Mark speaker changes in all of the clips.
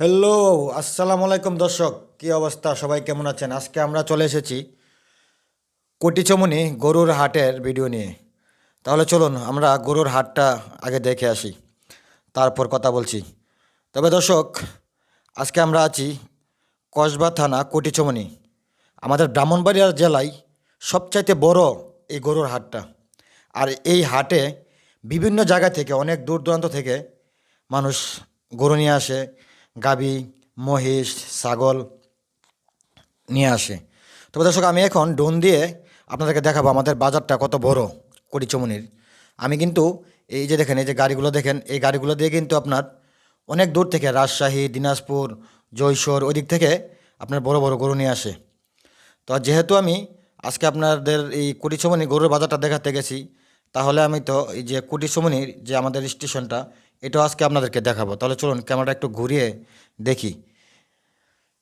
Speaker 1: Hello আসসালামু আলাইকুম দর্শক। কি অবস্থা? সবাই কেমন আছেন? আজকে আমরা চলে এসেছি কোটিচমনি গরুর হাটের ভিডিও নিয়ে। তাহলে চলুন, আমরা গরুর হাটটা আগে দেখে আসি। তারপর কথা বলছি। তবে দর্শক, আজকে আমরা আছি কসবা থানা কোটিচমনি। আমাদের ব্রাহ্মণবাড়িয়া জেলায় সবচাইতে বড় এই গরুর হাটটা। আর এই হাটে বিভিন্ন জায়গা থেকে, অনেক দূর দূরান্ত থেকে মানুষ গরু নিয়ে আসে গাবি, মহিষ, ছাগল নিয়ে আসে। তবে দর্শক, আমি এখন ডোন দিয়ে আপনাদেরকে দেখাবো আমাদের বাজারটা কত বড় করিচমনির আমি কিন্তু এই যে দেখেন, এই যে গাড়িগুলো দেখেন, এই গাড়িগুলো দিয়ে কিন্তু আপনার অনেক দূর থেকে রাজশাহী, দিনাজপুর, জয়সর ওই দিক থেকে আপনার বড় বড় গরু নিয়ে আসে। তো যেহেতু আমি আজকে আপনাদের এই কুটিসমনি গরুর বাজারটা দেখাতে গেছি, তাহলে আমি তো এই যে কুটিসমনির যে আমাদের স্টেশনটা এটাও আজকে আপনাদেরকে দেখাবো। তাহলে চলুন ক্যামেরাটা একটু ঘুরিয়ে দেখি।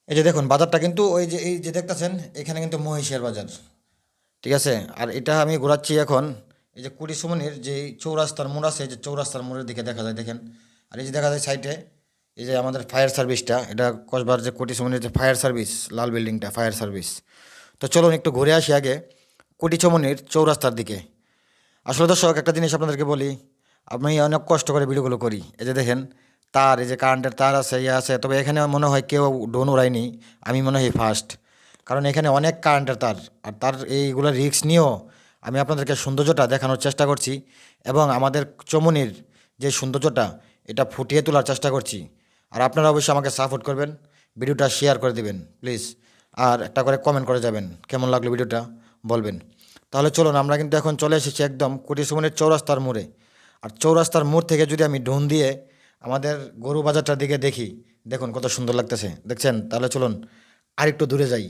Speaker 1: এই যে দেখুন, বাজারটা কিন্তু ওই যে, এই যে দেখতেছেন, এখানে কিন্তু মহিষের বাজার। ঠিক আছে? আর এটা আমি ঘোরাচ্ছি এখন, এই যে কুটিসমনির যে চৌরাস্তার মোড় আছে যে চৌরাস্তার মোড়ের দিকে দেখা যায়, দেখেন। আর এই যে দেখা যায় সাইডে, এই যে আমাদের ফায়ার সার্ভিসটা, এটা কসবার যে কুটিসমনির যে ফায়ার সার্ভিস, লাল বিল্ডিংটা, ফায়ার সার্ভিস। তো চলুন একটু ঘুরে আসি আগে কুটিচমনির চৌরাস্তার দিকে। আসলে দর্শক, একটা জিনিস আপনাদেরকে বলি আমি অনেক কষ্ট করে ভিডিওগুলো করি। এই যে দেখেন, তার, এই যে কারেন্টের তার আছে ইয়ে আছে, তবে এখানে মনে হয় কেউ ডোন উড়ায়নি। আমি মনে হয় ফার্স্ট কারণ এখানে অনেক কারেন্টের তার, আর তার এইগুলো রিস্ক নিয়েও আমি আপনাদেরকে সৌন্দর্যটা দেখানোর চেষ্টা করছি এবং আমাদের চমনির যে সৌন্দর্যটা, এটা ফুটিয়ে তোলার চেষ্টা করছি। আর আপনারা অবশ্যই আমাকে সাপোর্ট করবেন, ভিডিওটা শেয়ার করে দিবেন প্লিজ আর একটা করে কমেন্ট করে যাবেন, কেমন লাগল ভিডিওটা, বলবেন। তাহলে চলুন, আমরা কিন্তু এখন চলে এসেছি একদম কুটিসমনের চৌরাস্তার মোড়ে। আর চৌরাস্তার মোড় থেকে যদি আমি ঢোন দিয়ে আমাদের গরু বাজারটার দিকে দেখি, দেখুন কত সুন্দর লাগতেছে। দেখছেন? তাহলে চলুন আর একটু দূরে যাই,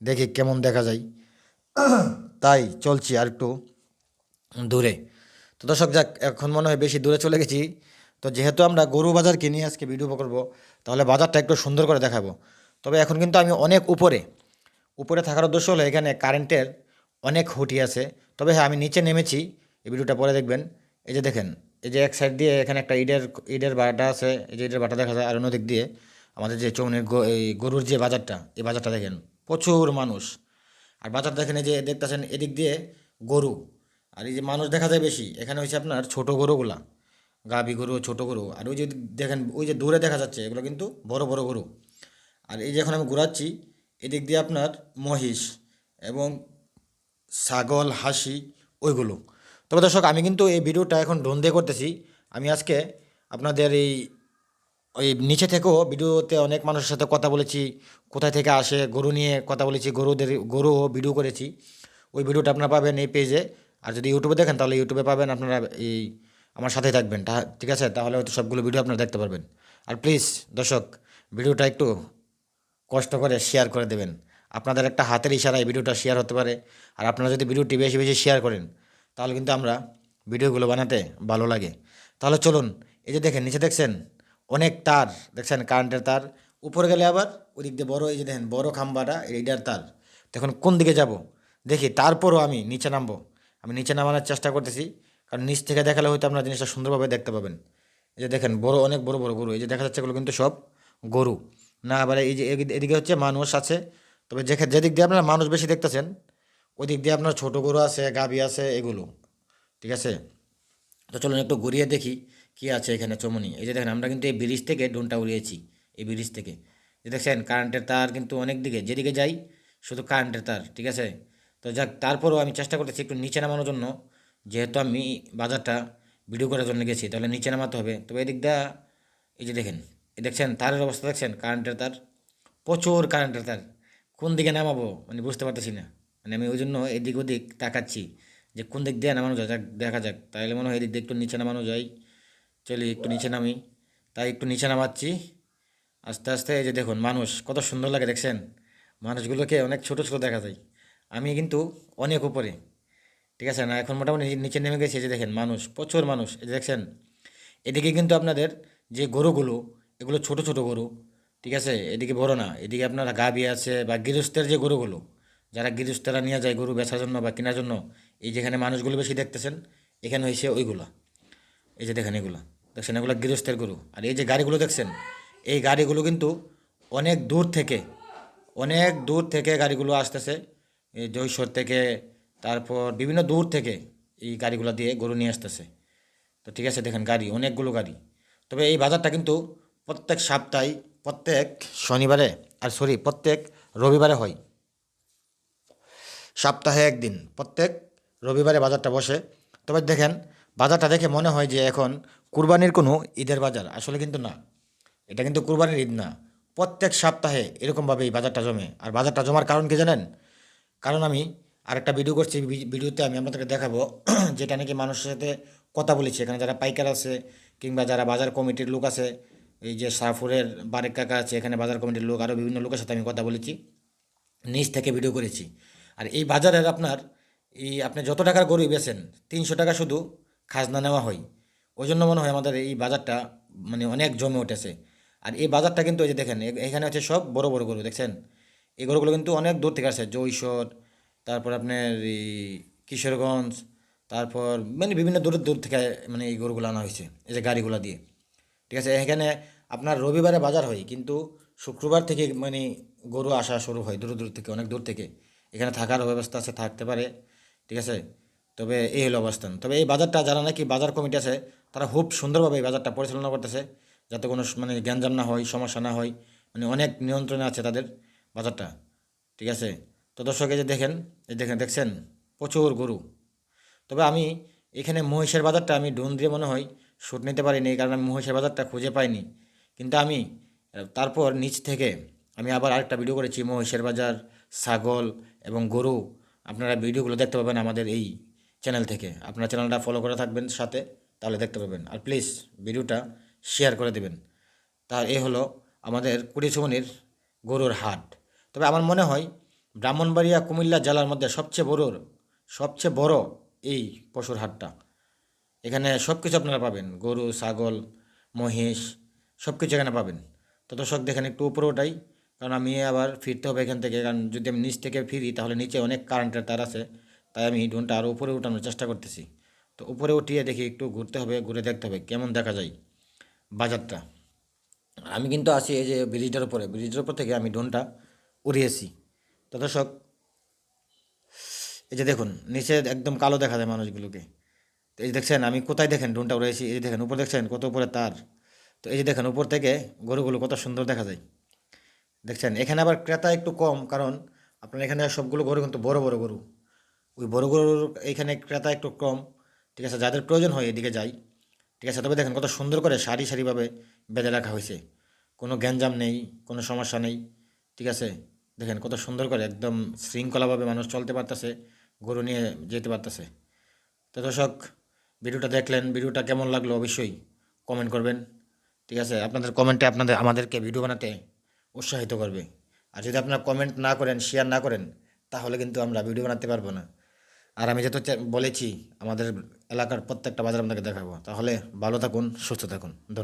Speaker 1: দেখি কেমন দেখা যায়। তাই চলছি আর একটু দূরে। তো দর্শক যাক, এখন মনে হয় বেশি দূরে চলে গেছি। তো যেহেতু আমরা গরু বাজার কিনি আজকে ভিডিও করব, তাহলে বাজারটা একটু সুন্দর করে দেখাবো। তবে এখন কিন্তু আমি অনেক উপরে উপরে থাকার উদ্দেশ্য হলো এখানে কারেন্টের অনেক খুঁটি আছে। তবে হ্যাঁ আমি নিচে নেমেছি, এই ভিডিওটা পরে দেখবেন। এই যে দেখেন, এই যে এক সাইড দিয়ে এখানে একটা ইটের ইটের বাটা আছে, এই যে ইটের বাটা দেখা যায়, আর অন্য দিক দিয়ে আমাদের যে চৌনের এই গরুর যে বাজারটা, এই বাজারটা দেখেন, প্রচুর মানুষ। আর বাজার দেখেন, এই যে দেখতেছেন, এদিক দিয়ে গরু। আর এই যে মানুষ দেখা যায় বেশি, এখানে হচ্ছে আপনার ছোট গরুগুলা, গাভী গরু, ছোট গরু। আর ওই যে দেখেন, ওই যে দূরে দেখা যাচ্ছে, এগুলো কিন্তু বড় বড় গরু। আর এই যে এখন আমি ঘোরাচ্ছি, এদিক দিয়ে আপনার মহিষ এবং ছাগল, হাসি, ওইগুলো। তবে দর্শক, আমি কিন্তু এই ভিডিওটা এখন ড্রোন দিয়ে করতেছি। আমি আজকে আপনাদের এই, ওই নিচে থেকেও ভিডিওতে অনেক মানুষের সাথে কথা বলেছি, কোথায় থেকে আসে, গরু নিয়ে কথা বলেছি, গরুদের, গরু ভিডিও করেছি। ওই ভিডিওটা আপনারা পাবেন এই পেজে। আর যদি ইউটিউবে দেখেন, তাহলে ইউটিউবে পাবেন, আপনারা এই, আমার সাথে থাকবেন। তা- ঠিক আছে? তাহলে হয়তো সবগুলো ভিডিও আপনারা দেখতে পারবেন। আর প্লিজ দর্শক, ভিডিওটা একটু কষ্ট করে শেয়ার করে দেবেন। আপনাদের একটা হাতের ইশারায় ভিডিওটা শেয়ার হতে পারে। আর আপনারা যদি ভিডিওটি বেশি বেশি শেয়ার করেন তাহলে কিন্তু আমরা ভিডিওগুলো বানাতে ভালো লাগে। তাহলে চলুন, এই যে দেখেন, নিচে দেখছেন, অনেক তার, দেখছেন কারেন্টের তার। উপরে গেলে আবার ওই দিক দিয়ে বড়ো, এই যে দেখেন, বড় খাম্বাটা এইটার তার। দেখুন, কোন দিকে যাব? দেখি, তারপরও আমি নিচে নামবো। আমি নিচে নামানোর চেষ্টা করতেছি, কারণ নিচ থেকে দেখালে হয়তো আপনারা জিনিসটা সুন্দরভাবে দেখতে পাবেন। এই যে দেখেন, বড়, অনেক বড় বড় গরু, এই যে দেখা যাচ্ছে এগুলো কিন্তু সব গরু। না, আবার এই যে এদিকে হচ্ছে মানুষ আছে। তবে যেখানে যেদিক দিয়ে আপনারা মানুষ বেশি দেখতেছেন ওই দিক দিয়ে আপনার ছোটো গরু আছে, গাভী আছে, এগুলো। ঠিক আছে? তো চলুন একটু ঘুরিয়ে দেখি কি আছে এখানে চমনি। এই যে দেখেন, আমরা কিন্তু এই ব্রিজ থেকে ডোনটা উড়িয়েছি, এই ব্রিজ থেকে। যে দেখছেন, কারেন্টের তার কিন্তু অনেক দিকে, যেদিকে যাই শুধু কারেন্টের তার, ঠিক আছে? তো যাক, তারপরেও আমি চেষ্টা করতেছি একটু নিচে নামানোর জন্য। যেহেতু আমি বাজারটা ভিডিও করার জন্য গেছি, তাহলে নিচে নামাতে হবে। তবে এদিক দা এই যে দেখেন, এই দেখছেন, তারের অবস্থা দেখছেন, কারেন্টের তার, প্রচুর কারেন্টের তার। কোন দিকে নামাবো? মানে বুঝতে পারতেছি না। মানে আমি ওই জন্য এদিক ওদিক তাকাচ্ছি যে কোন দিক দিয়ে নামানো যায় দেখা যাক। তাহলে মনে হয় এদিক দিয়ে একটু নিচে নামানো যায়। চলি, একটু নিচে নামি। তাই একটু নিচে নামাচ্ছি। আস্তে আস্তে এই যে দেখুন, মানুষ, কত সুন্দর লাগে, দেখছেন? মানুষগুলোকে অনেক ছোট ছোট দেখা যায়। আমি কিন্তু অনেক উপরে। ঠিক আছে না? এখন মোটামুটি নিচে নেমে গেছে যে দেখেন, মানুষ, প্রচুর মানুষ, এই যে দেখছেন? এদিকে কিন্তু আপনাদের যে গরুগুলো, এগুলো ছোট ছোট গরু। ঠিক আছে? এদিকে বড় না, এদিকে আপনার গাভী আছে বা গৃহস্থের যে গরুগুলো যারা গৃহস্থেরা নিয়ে যায় গরু বেচার জন্য বা কেনার জন্য, এই যেখানে মানুষগুলো বেশি দেখতেছেন, এখানে হয়েছে ওইগুলা। এই যে দেখেন এগুলো। দেখছেন এগুলো গৃহস্থের গরু। আর এই যে গাড়িগুলো দেখছেন, এই গাড়িগুলো কিন্তু অনেক দূর থেকে, অনেক দূর থেকে গাড়িগুলো আসতেছে। এই জৈশর থেকে, তারপর বিভিন্ন দূর থেকে এই গাড়িগুলো দিয়ে গরু নিয়ে আসতেছে। তো ঠিক আছে, দেখেন গাড়ি, অনেকগুলো গাড়ি। তবে এই বাজারটা কিন্তু প্রত্যেক সপ্তাহে, প্রত্যেক শনিবারে, আর সরি, প্রত্যেক রবিবারে হয়। সপ্তাহে একদিন, প্রত্যেক রবিবারে বাজারটা বসে। তবে দেখেন, বাজারটা দেখে মনে হয় যে এখন কুরবানির কোনো ঈদের বাজার, আসলে কিন্তু না। এটা কিন্তু কুরবানির ঈদ না। প্রত্যেক সপ্তাহে এরকমভাবে এই বাজারটা জমে। আর বাজারটা জমার কারণ কি জানেন? কারণ আমি আরেকটা ভিডিও করছি ভিডিওতে আমি আপনাদেরকে দেখাবো যেটা নাকি মানুষের সাথে কথা বলেছি। এখানে যারা পাইকার আছে কিংবা যারা বাজার কমিটির লোক আছে, এই যে সাফুরের বারেক কাকা আছে, এখানে বাজার কমিটির লোক আরও বিভিন্ন লোকের সাথে আমি কথা বলেছি। নিজ থেকে ভিডিও করেছি। আর এই বাজারের আপনার এই আপনি যত টাকার গরু বেছেন তিনশো টাকা শুধু খাজনা নেওয়া হয়। ওই জন্য মনে হয় আমাদের এই বাজারটা মানে অনেক জমে উঠেছে। আর এই বাজারটা কিন্তু এই যে দেখেন এখানে হচ্ছে সব বড় বড় গরু, দেখছেন? এই গরুগুলো কিন্তু অনেক দূর থেকে আসে জৈশর তারপর আপনার এই কিশোরগঞ্জ, তারপর মানে বিভিন্ন দূর দূর থেকে মানে এই গরুগুলো আনা হয়েছে, এই যে গাড়িগুলো দিয়ে। ঠিক আছে, এখানে আপনার রবিবারে বাজার হয়, কিন্তু শুক্রবার থেকে মানে গরু আসা শুরু হয়, দূর দূর থেকে, অনেক দূর থেকে। এখানে থাকার ব্যবস্থা আছে, থাকতে পারে, ঠিক আছে? তবে এই হলো অবস্থান। তবে এই বাজারটা যারা নাকি বাজার কমিটি আছে, তারা খুব সুন্দরভাবে এই বাজারটা পরিচালনা করতেছে, যাতে কোনো মানে গ্যাঞ্জাম না হয়, সমস্যা না হয় মানে অনেক নিয়ন্ত্রণে আছে তাদের বাজারটা, ঠিক আছে? তো দর্শক যে দেখেন, এই দেখেন, দেখছেন? প্রচুর গরু। তবে আমি এখানে মহিষের বাজারটা আমি ডোন দিয়ে মনে হয় শ্যুট নিতে পারিনি কারণ আমি মহিষের বাজারটা খুঁজে পাইনি। কিন্তু আমি তারপর নিচ থেকে আমি আবার আরেকটা ভিডিও করেছি, মহিষের বাজার, ছাগল এবং গরু, আপনারা ভিডিওগুলো দেখতে পাবেন আমাদের এই চ্যানেল থেকে। আপনারা চ্যানেলটা ফলো করে থাকবেন সাথে, তাহলে দেখতে পাবেন। আর প্লিজ ভিডিওটা শেয়ার করে দেবেন। তার এ হলো আমাদের কুড়িছুমনির গরুর হাট। তবে আমার মনে হয় ব্রাহ্মণবাড়িয়া, কুমিল্লা জেলার মধ্যে সবচেয়ে বড় সবচেয়ে বড় এই পশুর হাটটা। এখানে সব কিছু আপনারা পাবেন। গরু, ছাগল, মহিষ সব কিছু এখানে পাবেন। তো দর্শক দেখেন একটু উপরে ওঠাই কারণ আমি আবার ফিরতে হবে এখান থেকে, কারণ যদি আমি নিচ থেকে ফিরি তাহলে নিচে অনেক কারেন্টের তার আছে। তাই আমি ড্রোনটা আরও উপরে উঠানোর চেষ্টা করতেছি। তো উপরে উঠিয়ে দেখি একটু ঘুরতে হবে, ঘুরে দেখতে হবে, কেমন দেখা যায় বাজারটা। আমি কিন্তু আছি এই যে ব্রিজটার উপরে। ব্রিজটার উপর থেকে আমি ড্রোনটা উড়িয়েছি। তো দর্শক, এই যে দেখুন, নিচে একদম কালো দেখা যায় মানুষগুলোকে। তো এই যে দেখছেন, আমি কোথায় দেখেন ড্রোনটা উড়েছি এই যে দেখেন, উপর দেখছেন কত উপরে তার। তো এই যে দেখেন, উপর থেকে গরুগুলো কত সুন্দর দেখা যায়। দেখছেন, এখানে আবার ক্রেতা একটু কম, কারণ আপনার এখানে সবগুলো গরু কিন্তু বড় বড় গরু। ওই বড় গরুর এইখানে ক্রেতা একটু কম। ঠিক আছে, যাদের প্রয়োজন হয় এদিকে যাই। ঠিক আছে, তবে দেখেন কত সুন্দর করে সারি সারিভাবে বেঁধে রাখা হয়েছে। কোনো গ্যাঞ্জাম নেই, কোনো সমস্যা নেই। ঠিক আছে, দেখেন কত সুন্দর করে একদম শৃঙ্খলাভাবে মানুষ চলতে পারতেছে, গরু নিয়ে যেতে পারতেছে। তো দর্শক, ভিডিওটা দেখলেন, ভিডিওটা কেমন লাগল অবশ্যই কমেন্ট করবেন। ঠিক আছে, আপনাদের কমেন্টে আপনাদের, আমাদেরকে ভিডিও বানাতে উৎসাহিত করবে। আর যদি আপনারা কমেন্ট না করেন শেয়ার না করেন, তাহলে কিন্তু আমরা ভিডিও বানাতে পারব না। আর আমি যেহেতু বলেছি, আমাদের এলাকার প্রত্যেকটা বাজার আপনাকে দেখাবো। তাহলে ভালো থাকুন, সুস্থ থাকুন।